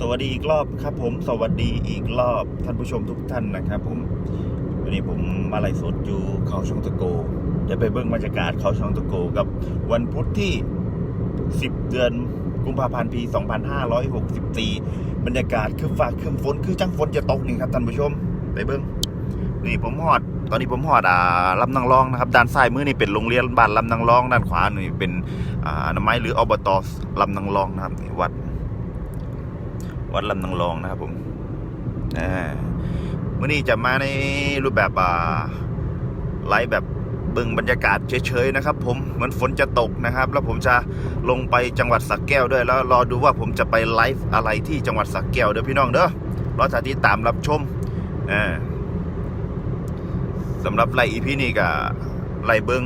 สวัสดีอีกรอบครับ ผมสวัสดีอีกรอบท่านผู้ชมทุกท่านนะครับ ผมวันนี้ผมมาไลฟ์สดอยู่เขาช่องตะโกจะไปเบิ้งบรรยากาศเขาช่องตะโกกับวันพุธที่ 10 เดือนกุมภาพันธ์ปี 2564 บรรยากาศคือฟ้าคือฝนคือจังฝนจะตกนี่ครับท่านผู้ชมไปเบิ้งนี่ผมหอด ตอนนี้ผมหอดอ่าลำนางรองนะครับ ด้านซ้ายมือนี่เป็นโรงเรียนบ้านลำนางรอง ด้านขวานี่เป็นอ่าอนามัยหรืออบตลำนางรองนะครับวัด วัดลำนางรองนะครับผมอ่ามื่อนี้จะมาในรูปแบบไลฟ์แบบเบิ่งบรรยากาศเฉยๆนะครับ ผมเหมือนฝนจะตกนะครับ แล้วผมจะลงไปจังหวัดสักแก้วด้วยแล้วรอดูว่าผมจะไปไลฟ์อะไรที่จังหวัดสักแก้วเด้อพี่น้องเด้อรอติดตามรับชมสำหรับไลฟ์อีพีนี้ก็ไลฟ์เบิ่ง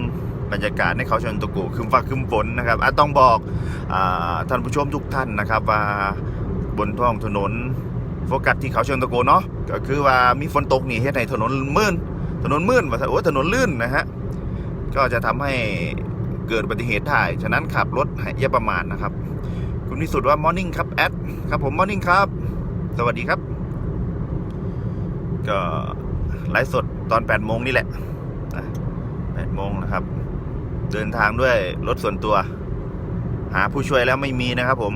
บรรยากาศในเขาชนตะกูคืมฟ้าคืมฝนนะครับอต้องบอกอท่านผู้ชมทุกท่านนะครับว่า บนท้องถนน โฟกัสที่เขาเชิงตะโกเนาะก็คือว่ามีฝนตกนี่เฮ็ดให้ถนนมื่นถนนมื่นว่าโอ้ถนนลื่นนะฮะก็จะทำให้เกิดอุบัติเหตุได้ฉะนั้นขับรถให้อย่าประมาทนะครับ คุณวิสุทธ์ว่ามอร์นิ่งครับแอดครับผมมอร์นิ่งครับ สวัสดีครับ ก็ไลฟ์สดตอน8โมงนี่แหละนะ8โมงนะครับ เดินทางด้วยรถส่วนตัว หาผู้ช่วยแล้วไม่มีนะครับผม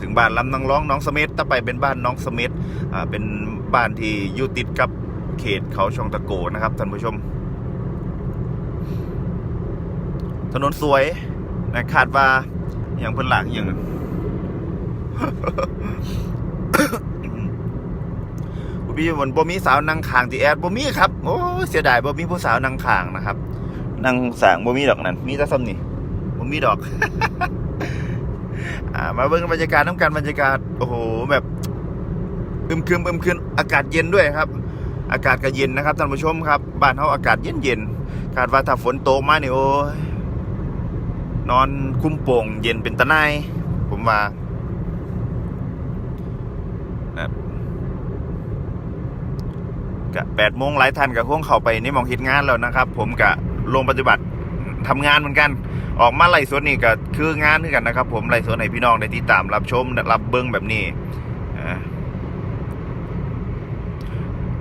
ถึงบ้านลำนางร้องน้องสมิธถ้าไปเป็นบ้านน้องสมิธเป็นบ้านที่อยู่ติดกับเขตเขาช่องตะโกนะครับท่านผู้ชม ถนนสวยนะคาดว่าอย่างเพิ่นหลังอย่างบ่มีบนบ่มีสาวนั่งขางที่แอดบ่มีครับ โอ้เสียดายบ่มีผู้สาวนั่งขางนะครับ นั่งสางบ่มีดอกนั้นมีแต่ซ้ำนี่บ่มีดอก อ่ามาเบิ่งบรรยากาศน้ำกันบรรยากาศโอ้โหแบบอึมครึมอึมครึมอากาศเย็นด้วยครับ อากาศก็เย็นนะครับท่านผู้ชมครับ บ้านเฮาอากาศเย็นเย็นคาดว่าถ้าฝนตกมาเนี่ยโอ้ยนอนคุ้มโป่งเย็นเป็นตะไนายผมว่าครับกะแปดโมงหลายท่านกับคงเข้าไปในหมองเฮ็ดงานแล้วนะครับ ผมกะลงปฏิบัติ ทำงานเหมือนกัน ออกมาไล่สดนี่ก็คืองานด้วยกันนะครับ ผมไล่สดให้พี่น้องได้ติดตามรับชมรับเบิ้งแบบนี้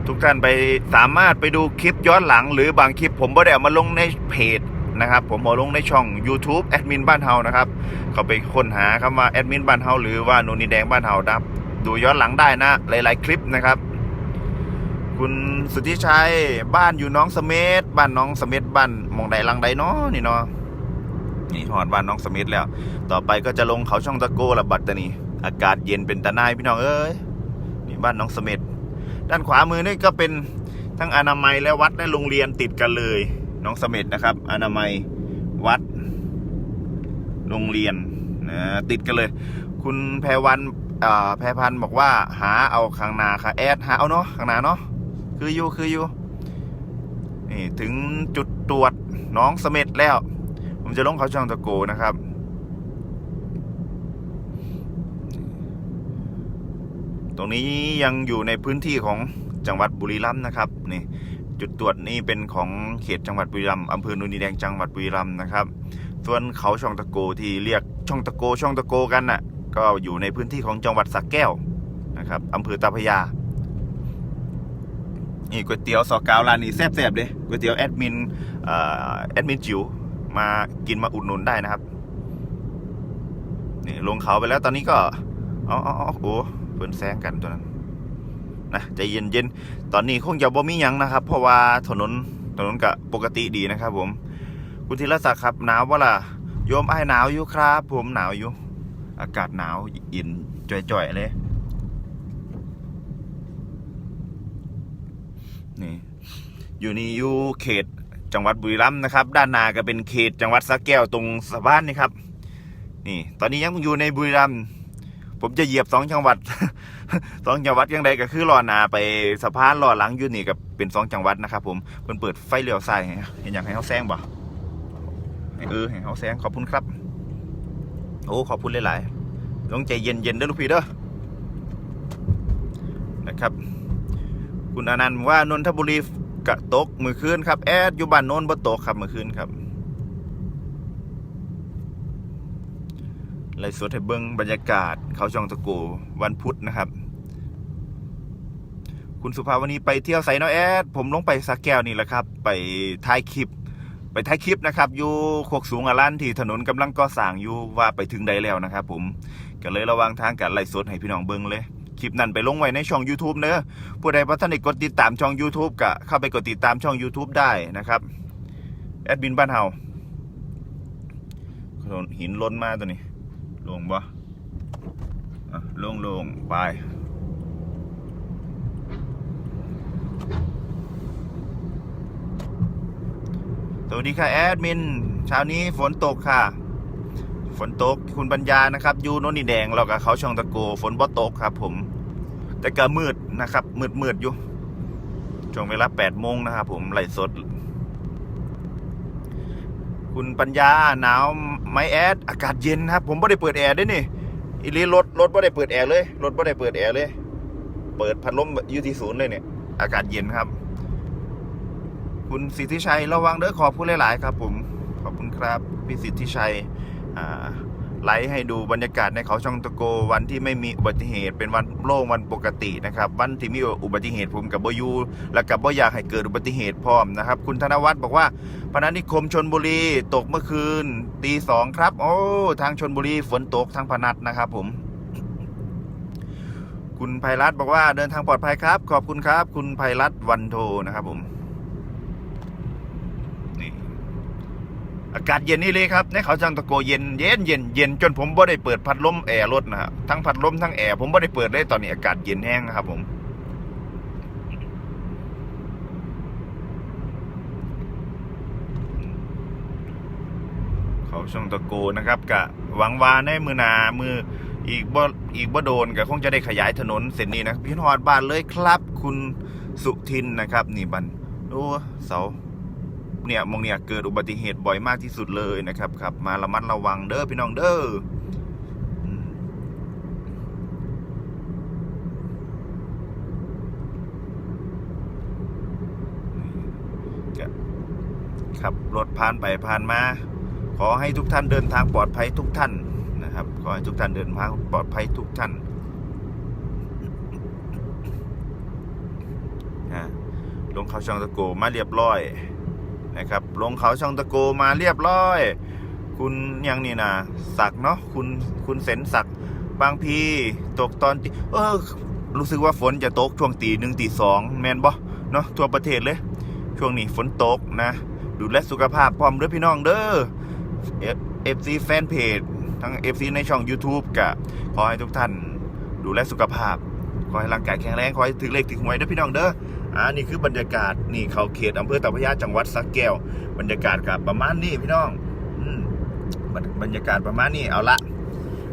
ทุกท่านไปสามารถไปดูคลิปย้อนหลัง หรือบางคลิปผมไม่ได้เอามาลงในเพจนะครับผมเอาลงในช่อง YouTube แอดมินบ้านเฮานะครับเขาไปค้นหาคำว่าแอดมินบ้านเฮาหรือว่าโนนีแดงบ้านเฮานะครับ ดูย้อนหลังได้นะ หลาย ๆ คลิปนะครับ คุณสุทธิชัย บ้านอยู่น้องสมเมธบ้านน้องสมเมธบ้านมองใดลังใดเนาะนี่เนาะนี่หอดบ้านน้องสมิธแล้ว ต่อไปก็จะลงเขาช่องตะโกละบัดตะนี่อากาศเย็นเป็นตะนายพี่น้องเอ้ยนี่บ้านน้องสมิธด้านขวามือนี่ก็เป็นทั้งอนามัยและวัดและโรงเรียนติดกันเลย น้องสมิธนะครับ อนามัยวัด โรงเรียนนะติดกันเลย คุณแพรวันอ่าแพรพันธ์บอกว่าหาเอาข้างนาค่ะแอดหาเอาเนาะข้างนาเนาะ คืออยู่คืออยู่นี่ถึงจุดตรวจน้องสมิธแล้ว ผมจะลงเขาช่องตะโกนะครับตรงนี้ยังอยู่ในพื้นที่ของจังหวัดบุรีรัมย์นะครับนี่จุดตรวจนี่เป็นของเขตจังหวัดบุรีรัมย์อำเภอนุนีแดงจังหวัดบุรีรัมย์นะครับ ส่วนเขาช่องตะโกที่เรียกช่องตะโกช่องตะโกกันน่ะก็อยู่ในพื้นที่ของจังหวัดสักแก้วนะครับอำเภอตาพยา นี่ก๋วยเตี๋ยวสอกาวร้านนี้แซ่บๆเลยก๋วยเตี๋ยวแอดมินแอดมินจิ๋วมากินมาอุดหนุนได้นะครับนี่ลงเขาไปแล้วตอนนี้ก็อ๋ออ๋ออ๋อโอ้เพิ่นแซงกันตัวนั้นนะใจเย็นๆตอนนี้คงจะบ่มียังนะครับ เพราะว่าถนนถนนก็ปกติดีนะครับ ผมคุณธีรศักดิ์ครับหนาววะล่ะโยมไอ้หนาวอยู่ครับ ผมหนาวอยู่ อากาศหนาวเย็นจ่อยๆเลย นี่อยู่นี่อยู่เขตจังหวัดบุรีรัมย์นะครับ ด้านนาก็เป็นเขตจังหวัดสระแก้วตรงสะพานนี่ครับ นี่ ตอนนี้ยังอยู่ในบุรีรัมย์ผมจะเหยียบสองจังหวัดสองจังหวัดยังไงก็คือรอนาไปสะพานรอหลังอยู่นี่กับเป็นสองจังหวัดนะครับ ผมเพิ่นเปิดไฟเลี้ยวซ้ายให้เห็นอย่ากให้เขาแซงบ่เออให้เขาแซงขอบคุณครับโอ้ขอบคุณหลายๆต้องใจเย็นๆเด้อลูกพี่เด้อนะครับ คุณอนันต์ว่านนทบุรีกะตกมือคืนครับ แอดอยู่บ้านโน้นบ่ตกครับมือคืนครับไลฟ์สดให้เบิ้งบรรยากาศ เขาช่องตะโกวันพุธนะครับ คุณสุภาวณีไปเที่ยวไซน้อยแอด ผมลงไปสักแก้วนี่แหละครับ ไปถ่ายคลิป ไปถ่ายคลิปนะครับ อยู่โคกสูงอารันที่ถนนกำลังก่อสร้างอยู่ว่าไปถึงใดแล้วนะครับ ผมก็เลยระวังทางการไลฟ์สดให้พี่น้องเบิ้งเลย คลิปนั้นไปลงไว้ในช่อง YouTube เนอะผู้ใดพัฒนากกดติดตามช่อง YouTube ก็เข้าไปกดติดตามช่อง YouTube ได้นะครับแอดมินบ้านเฮาหินล้นมาตัวนี้ ลงบ่อะลงลงไปสวัสดีค่ะแอดมินเช้านี้ฝนตกค่ะ ฝนตกคุณปัญญานะครับอยู่โนนนี่แดงเรากับเขาช่องตะโกฝนบ่ตกครับ ผม แต่ก็มืดนะครับ มืดมืดอยู่ช่วงเวลาแปดโมงนะครับผมไหลสด คุณปัญญาหนาวไหมแอดอากาศเย็นครับ ผมไม่ได้เปิดแอร์ด้วยนี่อีลีรถรถไม่ได้เปิดแอร์เลยรถไม่ได้เปิดแอร์เลย เปิดพัดลมยูที่ศูนย์เลยเนี่ย อากาศเย็นครับ คุณสิทธิชัยระวังเด้อขอบคุณหลาย ๆ ครับ ผมขอบคุณครับพี่สิทธิชัย ไลฟ์ให้ดูบรรยากาศในเขาช่องตะโกวันที่ไม่มีอุบัติเหตุเป็นวันโล่งวันปกตินะครับ วันที่มีอุบัติเหตุผมกับโบยูและกับบ่อยากให้เกิดอุบัติเหตุพร้อมนะครับ คุณธนวัฒน์บอกว่าพนัสนิคมชนบุรีตกเมื่อคืนตีสองครับ โอ้ทางชนบุรีฝนตกทางพนัสนะครับผม คุณไพรัตบอกว่าเดินทางปลอดภัยครับ ขอบคุณครับ คุณไพรัตวันโทนะครับผม นี่ อากาศเย็นนี่เลยครับในเขาจังตะโกเย็นเย็นเย็นเย็นจนผมบ่ได้เปิดพัดลมแอร์รถนะฮะทั้งพัดลมทั้งแอร์ผมบ่ได้เปิดเลยตอนนี้อากาศเย็นแห้งนะครับ ผม เขาช่องตะโกนะครับกะหวังว่าในมือนามืออีกบ่อีกบ่โดนก็คงจะได้ขยายถนนเส้นนี้นะพี่ฮอดบ้านเลยครับ คุณสุทินนะครับ นี่บันโอ้เสา เนี่ยมองเนี่ยเกิดอุบัติเหตุบ่อยมากที่สุดเลยนะครับครับมาระมัดระวังเด้อพี่น้องเด้ออืมนี่ก็ขับรถผ่านไปผ่านมา ขอให้ทุกท่านเดินทางปลอดภัยทุกท่านนะครับ ขอให้ทุกท่านเดินทางปลอดภัยทุกท่านอ่าลงเขาช่องตะโกมาเรียบร้อย นะครับ ลงเขาช่องตะโกมาเรียบร้อย คุณยังนี่นะสักเนาะคุณคุณเสนสักบางพีตกตอนตีเออ รู้สึกว่าฝนจะตกช่วงตีหนึ่งตีสองแมนบ่เนาะทั่วประเทศเลย ช่วงนี้ฝนตกนะ ดูแลสุขภาพพร้อมเด้อพี่น้องเด้อเอฟซีแฟนเพจทั้ง FC ในช่อง YouTube กะขอให้ทุกท่าน ดูแลสุขภาพขอให้ร่างกายแข็งแรงขอให้ถึงเลขถึงหวยเด้อพี่น้องเด้อ อ่านี่คือบรรยากาศนี่เขาเขตอำเภอตาพยาจังหวัดสักแก้ว บรรยากาศกับประมาณนี้พี่น้องอืมบรรบรรยากาศประมาณนี้เอาละ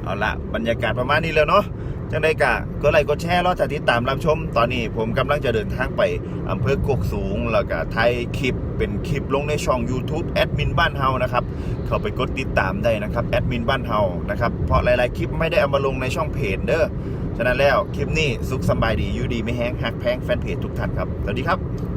เอาละบรรยากาศประมาณนี้แล้วเนาะจังได้กะก็ไลค์กดแชร์รอจะติดตามรับชม ตอนนี้ผมกำลังจะเดินทางไปอำเภอกกสูง แล้วก็ไทยคลิปเป็นคลิปลงในช่อง YouTube แอดมินบ้านเฮานะครับ เข้าไปกดติดตามได้นะครับแอดมินบ้านเฮานะครับเพราะหลายๆคลิปไม่ได้เอามาลงในช่องเพจเด้อ ฉะนั้นแล้วคลิปนี้สุขสบายดียูดีไม่แห้งหักแพงแฟนเพจทุกท่านครับสวัสดีครับ